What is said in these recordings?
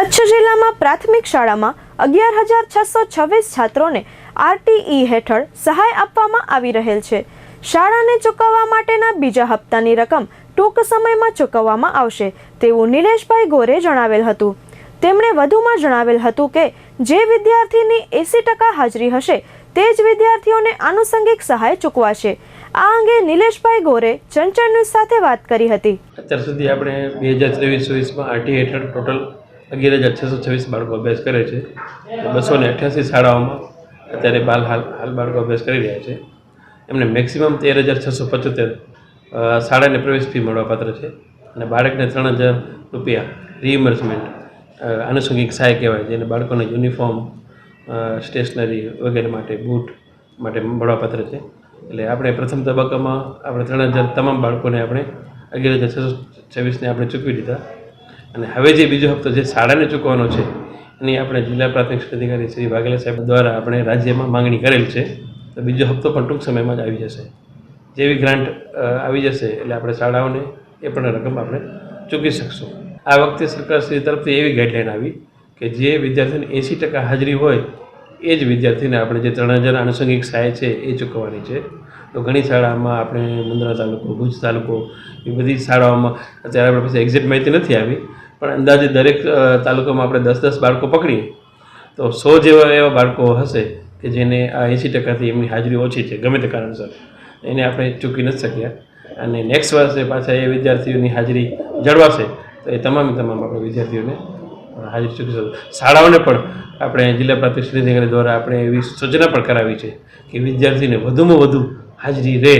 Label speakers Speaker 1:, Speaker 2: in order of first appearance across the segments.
Speaker 1: કચ્છ જિલ્લામાં પ્રાથમિક શાળામાં અગિયાર હજાર છસો છવ્વીસ છાત્રોને આરટીઈ હેઠળ સહાય આપવામાં આવી રહેલ છે. શાળાને ચૂકવવા માટેના બીજા હપ્તાની રકમ ટૂંક સમયમાં ચૂકવવામાં આવશે, તેવું નિલેશભાઈ ગોરે જણાવેલ હતું. તેમણે વધુમાં જણાવેલ હતું કે, જે વિદ્યાર્થીની એસી ટકા હાજરી હશે, તે જ વિદ્યાર્થીઓને આનુષંગિક સહાય ચૂકવાશે. આ અંગે નિલેશભાઈ ગોરે ચંચળ ન્યૂઝ સાથે વાત કરી હતી.
Speaker 2: અત્યાર સુધી આપણે બે હજાર ત્રેવીસ ચોવીસમાં આરટી હેઠળ ટોટલ અગિયાર હજાર છસો છવ્વીસ બાળકો અભ્યાસ કરે છે. બસો ને અઠ્યાસી શાળાઓમાં અત્યારે બાલ હાલ હાલ બાળકો અભ્યાસ કરી રહ્યા છે. એમને મેક્સિમમ તેર હજાર છસો પંચોતેર શાળાને પ્રવેશ ફી મળવાપાત્ર છે. અને બાળકને ત્રણ હજાર રૂપિયા રિઇમ્બર્સમેન્ટ આનુષંગિક સહાય કહેવાય જેને બાળકોને યુનિફોર્મ સ્ટેશનરી વગેરે માટે બૂટ માટે મળવાપાત્ર છે. એટલે આપણે પ્રથમ તબક્કામાં આપણે ત્રણ હજાર તમામ બાળકોને આપણે અગિયાર હજાર છસો છવ્વીસને આપણે ચૂકવી દીધા. અને હવે જે બીજો હપ્તો જે શાળાને ચૂકવાનો છે, એની આપણે જિલ્લા પ્રાથમિક અધિકારી શ્રી વાઘેલા સાહેબ દ્વારા આપણે રાજ્યમાં માંગણી કરેલ છે, તો બીજો હપ્તો પણ ટૂંક સમયમાં જ આવી જશે. જેવી ગ્રાન્ટ આવી જશે એટલે આપણે શાળાઓને એ પણ રકમ આપણે ચૂકવી શકશું. આ વખતે સરકારશ્રી તરફથી એવી ગાઈડલાઈન આવી કે જે વિદ્યાર્થીને એંસી ટકા હાજરી હોય, એ જ વિદ્યાર્થીને આપણે જે ત્રણ હજાર આનુષંગિક સહાય છે, એ ચૂકવવાની છે. તો ઘણી શાળામાં આપણે મુંદ્રા તાલુકો, ભુજ તાલુકો, એ બધી શાળાઓમાં અત્યારે આપણે પાસે એક્ઝેક્ટ માહિતી નથી આવી પણ અંદાજે દરેક તાલુકામાં આપણે દસ દસ બાળકો પકડીએ, તો સો જેવા એવા બાળકો હશે કે જેને આ એંસી ટકાથી એમની હાજરી ઓછી છે, ગમે તે કારણસર. એને આપણે ચૂકી નથી શક્યા. અને નેક્સ્ટ વર્ષે પાછા એ વિદ્યાર્થીઓની હાજરી જળવાશે, તો એ તમામે તમામ આપણે વિદ્યાર્થીઓને હાજરી ચૂકી શકું શાળાઓને પણ આપણે જિલ્લા પ્રાથમિક શિક્ષણ દ્વારા આપણે એવી સૂચના પણ કરાવી છે કે વિદ્યાર્થીને વધુમાં વધુ હાજરી રહે.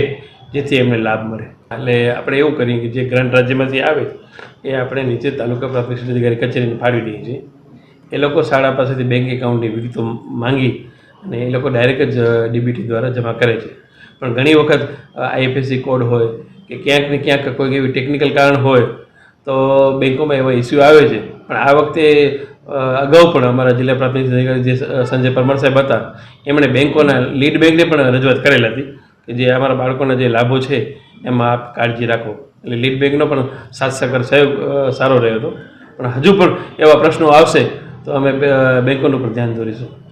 Speaker 2: જેથી એમને લાભ મળે. એટલે આપણે એવું કરીએ કે જે ગ્રાન્ટ રાજ્યમાંથી આવે, એ આપણે નીચે તાલુકા પ્રાથમિક અધિકારી કચેરીને ફાળવી દઈએ છીએ. એ લોકો શાળા પાસેથી બેંક એકાઉન્ટની વિગતો માંગી અને એ લોકો ડાયરેક્ટ જ ડીબીટી દ્વારા જમા કરે છે. પણ ઘણી વખત આઈએફએસસી કોડ હોય કે ક્યાંક ને ક્યાંક કોઈક એવી ટેકનિકલ કારણ હોય, તો બેંકોમાં એવા ઇસ્યુ આવે છે. પણ આ વખતે અગાઉ પણ અમારા જિલ્લા પ્રાથમિક અધિકારી જે સંજય પરમાર સાહેબ હતા, એમણે બેંકોના લીડ બેંકને પણ રજૂઆત કરેલ હતી. કે જે અમારા બાળકોના જે લાભો છે, એમાં આપ કાળજી રાખો. એટલે લીડ બેંકનો પણ સાથ સહકાર સહયોગ સારો રહ્યો હતો. પણ હજુ પણ એવા પ્રશ્નો આવશે, તો અમે બેંકોનું પણ ધ્યાન દોરીશું.